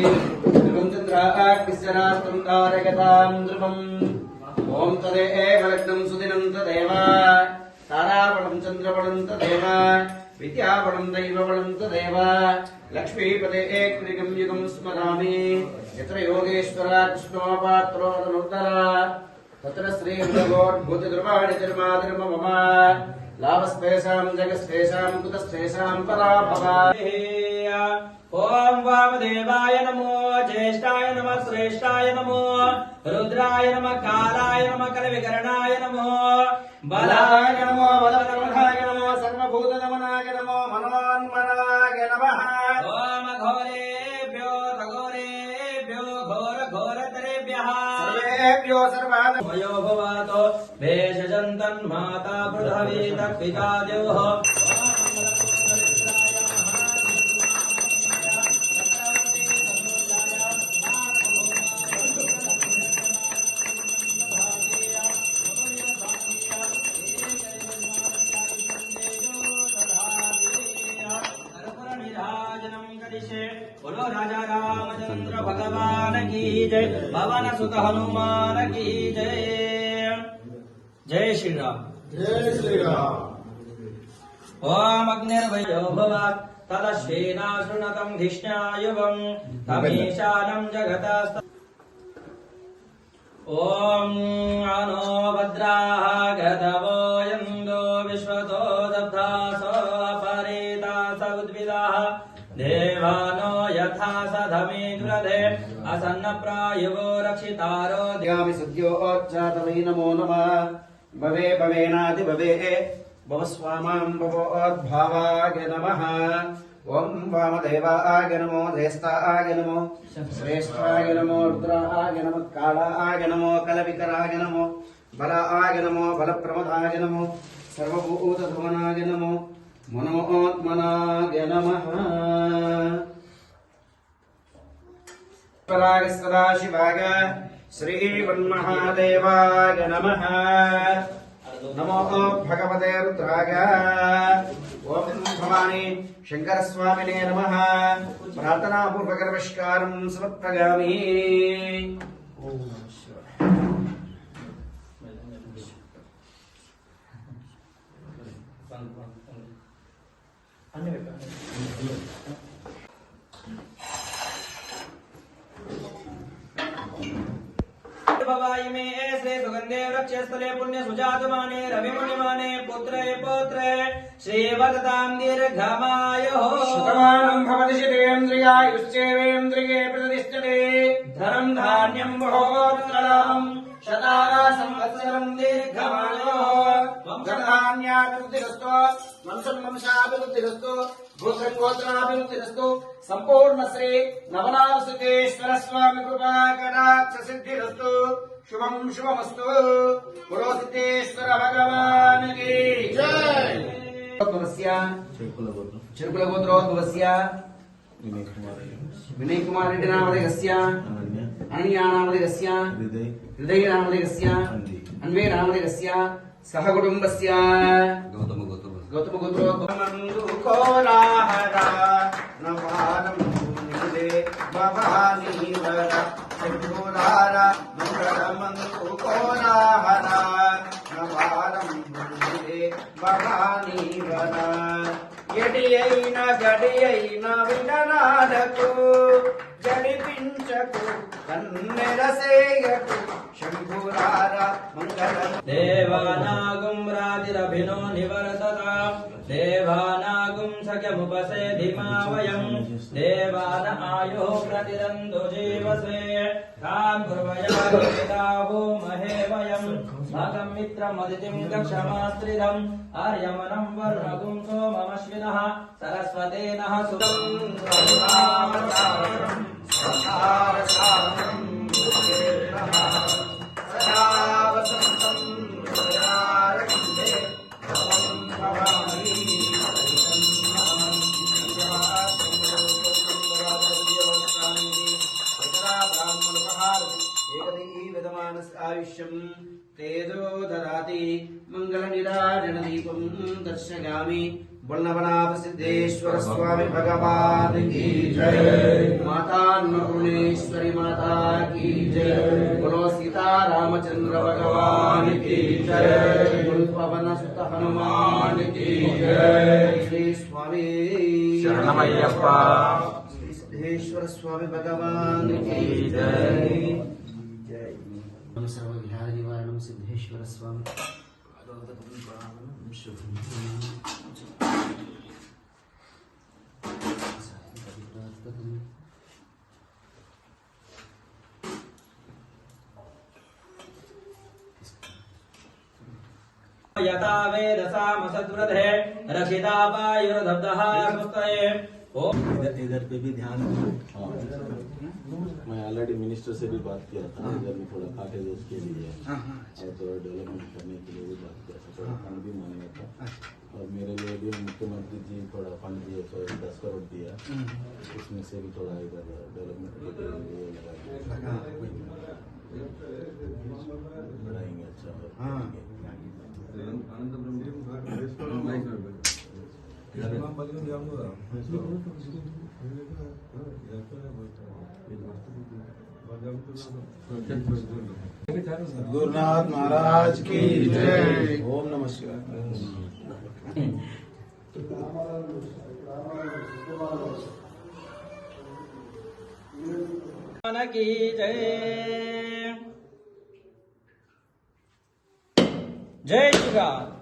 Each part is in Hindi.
ध्रुवं चन्द्राग्निश्चरास्तं तारकतां ध्रुवम् ॐ तदेव लग्नं सुदिनं तदेव ताराबलं चन्द्रबलं तदेव विद्याबलं दैवबलं तदेव लक्ष्मीपदे एकनिगं युगं स्मरामि यत्र योगेश्वरा कृष्णोपात्रो धनुर्धरा तत्र श्रीमृगोद्भूतद्रुवाणि धर्माधर्म मम లాభశ్లేషాం జగశ్లేషాం కుతశ్లేషాం పరాభవామి ఓం వామదేవాయ నమో జ్యేష్టాయ నమ శ్రేష్టాయ నమో రుద్రాయ నమ కాలాయ నమ కల వికరణాయ నమో బలాయ నమో బల सर्वेभ्यो सर्वान् भयो भेषजन्तन्माता पृथवी तत्पिता देवः। बोलो राजा रामचंद्र भगवान की जय। पवन सुत हनुमान की जय। जय श्री राम जय ओम अग्निर्वयो भवात् धिष्णायुवम् तमीशानं जगतस्त ॐ अनो भद्राः गतवो यन्दो विश्वतो देवानो यथा सधमे दुरधे असन्नप्रायुवो रक्षितारो ध्यामि सद्योच्चातवै नमो नमः भवे भवेनादि भवे भवस्वामां भवोद्भावाय नमः ॐ वामदेवाय नमो ज्येष्ठाय नमो श्रेष्ठाय नमो रुद्राय नमः कालाय नमो कलविकराय नमो बलाय नमो बलप्रमदाय नमो सर्वभूतभुवनाय नमो మనోత్మనాయ నమ. సదాశివాయ శ్రీమన్మహాదేవాయ నమ. నమో భగవతే రుద్రాయ. ఓం భవాని శంకరస్వామినే నమ. ప్రార్థనాపూర్వక నమస్కారం అన్ని బాబాయిమే శ్రీ సుగంధే వృక్షస్థలే పుణ్య సుజాతమానే రవిమునిమానే పుత్రే పుత్రే. శ్రీవదతాం దీర్ఘమాయో శతమానం భవతి శివేంద్రియాయుశ్చేవేంద్రియే ప్రతిష్ఠతే ధనం ధాన్యం భోత్రలాం శతారా సంవత్సరం దీర్ఘమాయో. ధనధాన్యాభివృద్ధిరస్తు వంశంవంశాభివృద్ధిరస్తు గోత్రం గోత్రాభివృద్ధిరస్తు సంపూర్ణ శ్రీ నవనామ సుఖేశ్వర స్వామి కృపా కటాక్ష సిద్ధిరస్తు శుభం శుభమస్తు. పురోసిద్ధేశ్వర భగవానికి. చిరుకుల గోత్రోద్భవస్య వినయ్ కుమార్ రెడ్డి నామధేయస్య. అనన్యా. హృదయ. నామధేయస్య. అన్వే నామధేయస్య. సహ కుటుంబస్య. గౌతమ గోత్ర గౌతమ గోత్రమందు కోరాహర నవాలం భూమిదే భవానీవర. శంభురార మంగళమందు కోరాహర నవాలం భూమిదే భవానీవర. ఎడి అయిన గడి देवानागुं रातिरभिनो निवर्तता देवानागुं सख्यमुपसेधिमा वयम् देवान आयुः प्रतिरन्तु जीवसे तान् कुर्वयाहो महे वयम् भगम् मित्रमदितिम् दक्षमास्त्रिदम् आर्यमनम् वर्णगुं सोममश्विनः सरस्वतेनः सुतम् ఆయుష్యం తేజో దదాతి మంగళ నిరాజన దీపం దర్శయామి. वल्लभनाथ सिद्धेश्वर स्वामी भगवान की जय। माता अन्नपूर्णेश्वरी माता की जय। बोलो सीता रामचंद्र भगवान की जय। पवन सुत हनुमान की जय। श्री स्वामी शरणमय्यप्पा। श्री सिद्धेश्वर स्वामी भगवान की जय। जय। सर्व विहार निवारण सिद्धेश्वर स्वामी यथा वेदसामसद्वृधे रक्षितापायुर्दब्धः सुस्तये ॐ इधर पे भी ध्यान दो। मैं ऑलरेडी मिनिस्टर से भी बात किया था इधर में थोड़ा काटेज उसके लिए। और थोड़ा डेवलपमेंट करने के लिए भी बात किया था थोड़ा फंड भी मांगा था। और मेरे लिए भी मुख्यमंत्री जी थोड़ा फंड दिए तो दस करोड़ दिया। उसमें से भी थोड़ा इधर डेवलपमेंट के लिए लगा बढ़ाएँगे अच्छा गुरुनाथ महाराज की जय। ओम नमः शिवाय। की जय। जय श्री राम।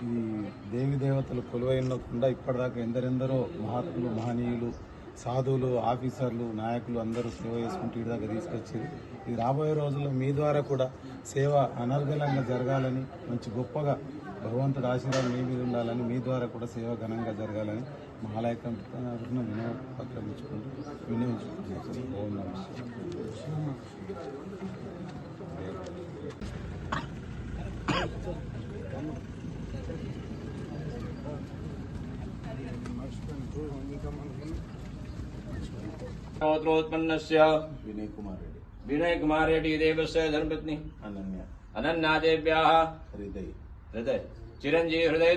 ఈ దేవి దేవతలు కొలువైనకుండా ఇప్పటిదాకా ఎందరెందరో మహాత్ములు మహనీయులు సాధువులు ఆఫీసర్లు నాయకులు అందరూ సేవ చేసుకుంటూ ఇటు దాకా తీసుకొచ్చారు. ఇది రాబోయే రోజుల్లో మీ ద్వారా కూడా సేవ అనర్గళంగా జరగాలని మంచి గొప్పగా భగవంతుడు ఆశీర్వాదం మీ మీద ఉండాలని మీ ద్వారా కూడా సేవ ఘనంగా జరగాలని మా ఆలయ కమిటీ తరఫున వినియోగించుకుంటూ వినియోగించుకుంటున్నాం गोत्रोत्पन्नस्य विनय कुमार विनय कुमार रेड्डी धर्मपत्नी अनन्या अनन्यादेव्याः हृदय हृदय चिरञ्जीव हृदय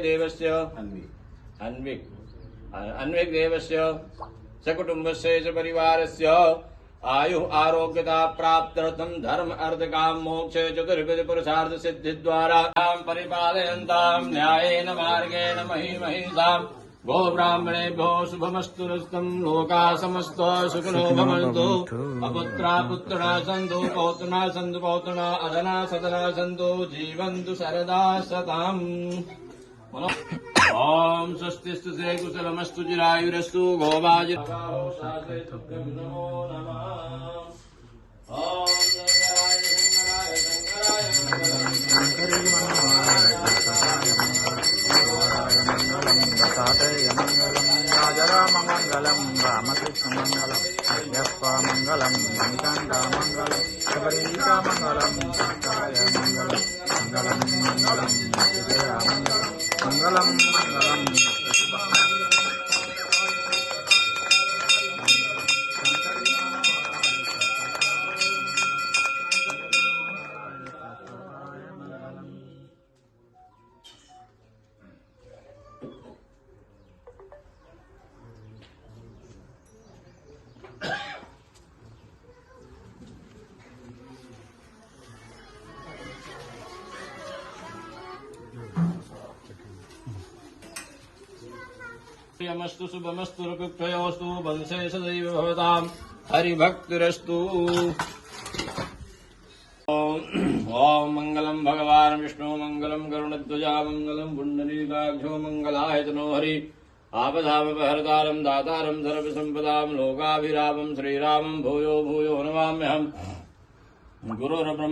आयु आरोग्यता प्राप्त धर्म अर्थ काम मोक्ष चतुर्विध पुरुषार्थ सिद्धि द्वारा परिपालयन्तां न्याय मार्गेण मही महिषा गो ब्राह्मणेभ्यो शुभमस्तु नस्तं लोका समस्त सुखिनो भवन्तु अपुत्रा पुत्रणा सन्तु पौत्रणा सन्तु पौत्रणा अधना सदना सन्तु जीवन्तु शरदा सताम् ओम स्वस्तिस्तु से कुशलमस्तु चिरायुरस्तु गोवाजि नमो प्रियमस्तु शुभमस्तु रुकुक्षयोस्तु वंशे सदैव भवताम् हरिभक्तिरस्तु। ॐ मङ्गलम् भगवान् विष्णु मङ्गलम् गरुणध्वजा मङ्गलम् पुण्डरीकाक्षो मङ्गलायतनो हरि। आपदामपहरतारम् दातारम् सर्वसम्पदाम् लोकाभिरामम् श्रीरामम् भूयो भूयो नमाम्यहम् गुरुर्ब्रह्म